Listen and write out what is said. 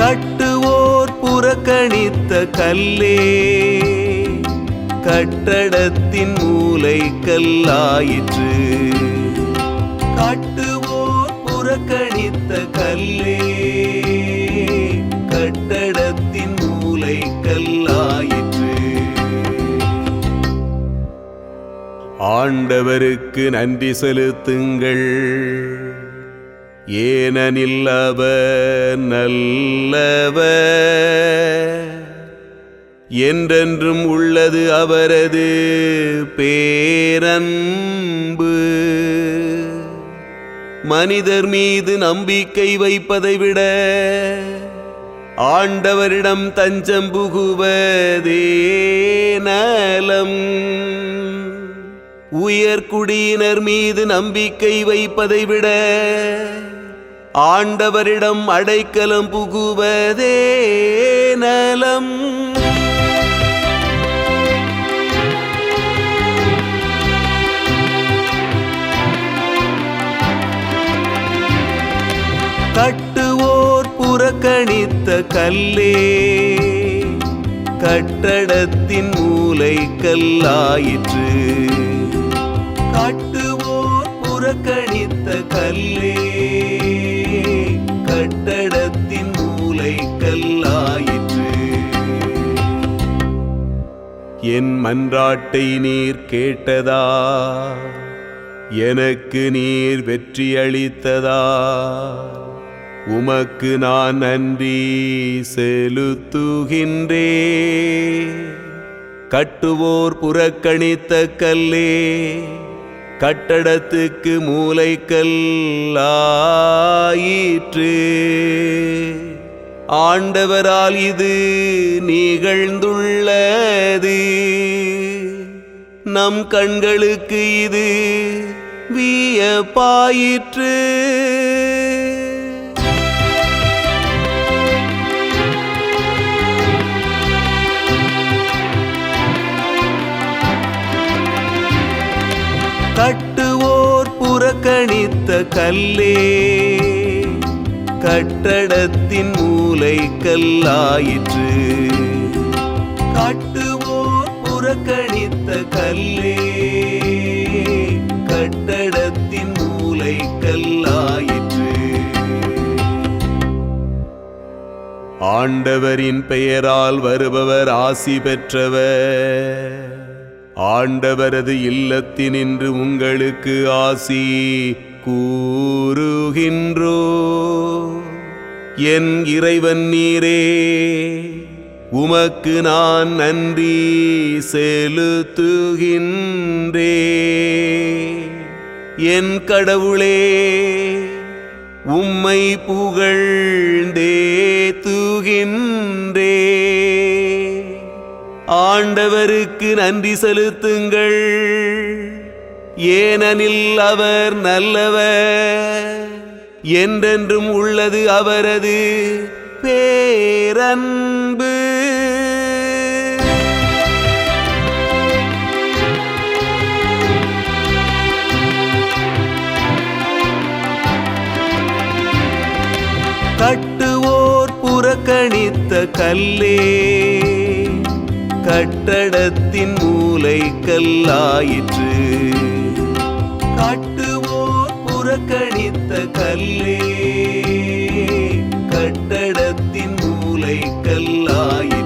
கட்டுவோர் புறக்கணித்த கல்லே கட்டடத்தின் மூளை கல்லாயிற்று கட்டுவோர் புறக்கணித்த கல்லே கட்டடத்தின் மூளை கல்லாயிற்று ஆண்டவருக்கு நன்றி செலுத்துங்கள். ஏனனில் அவர் நல்லவர். என்றென்றும் உள்ளது அவரது பேரன்பு. மனிதர் மீது நம்பிக்கை வைப்பதை விட ஆண்டவரிடம் தஞ்சம் புகுவதே நலம். உயர்குடியினர் மீது நம்பிக்கை வைப்பதை விட ஆண்டவரிடம் அடைக்கலம் புகுவதே நலம். கட்டுவோர் புறக்கணித்த கல்லே கட்டடத்தின் மூளை கல்லாயிற்று கட்டுவோர் புறக்கணித்த கல்லே கட்டடத்தின் மூலை கல்லாயிற்று என் மன்றாட்டை நீர் கேட்டதா? எனக்கு நீர் வெற்றி அளித்ததா? உமக்கு நான் நன்றி செலுத்துகின்றே. கட்டுவோர் புறக்கணித்த கல்லே கட்டடத்துக்கு மூளைக்கல்லாயிற்று ஆண்டவரால் இது நிகழ்ந்துள்ளது. நம் கண்களுக்கு இது வியப்பாயிற்று. கட்டுவோர் புறக்கணித்த கல்லே கட்டடத்தின் மூலை கல்லாயிற்று கட்டுவோர் புறக்கணித்த கல்லே கட்டடத்தின் மூலை கல்லாயிற்று ஆண்டவரின் பெயரால் வருபவர் ஆசி பெற்றவர். ஆண்டவரது இல்லத்தினின்று உங்களுக்கு ஆசி கூறுகின்றோ. என் இறைவன் நீரே உமக்கு நான் நன்றி செலுத்துகின்றே. என் கடவுளே உம்மை புகழ்ந்தே. ஆண்டவருக்கு நன்றி செலுத்துங்கள். ஏனெனில் அவர் நல்லவர் என்றென்றும் உள்ளது அவரது பேரன்பு. கட்டுவோர் புறக்கணித்த கல்லே கட்டடத்தின் மூளை கல்லாயிற்று கட்டுவோர் புறக்கணித்த கல்லே. கட்டடத்தின் மூளை கல்லாயிற்று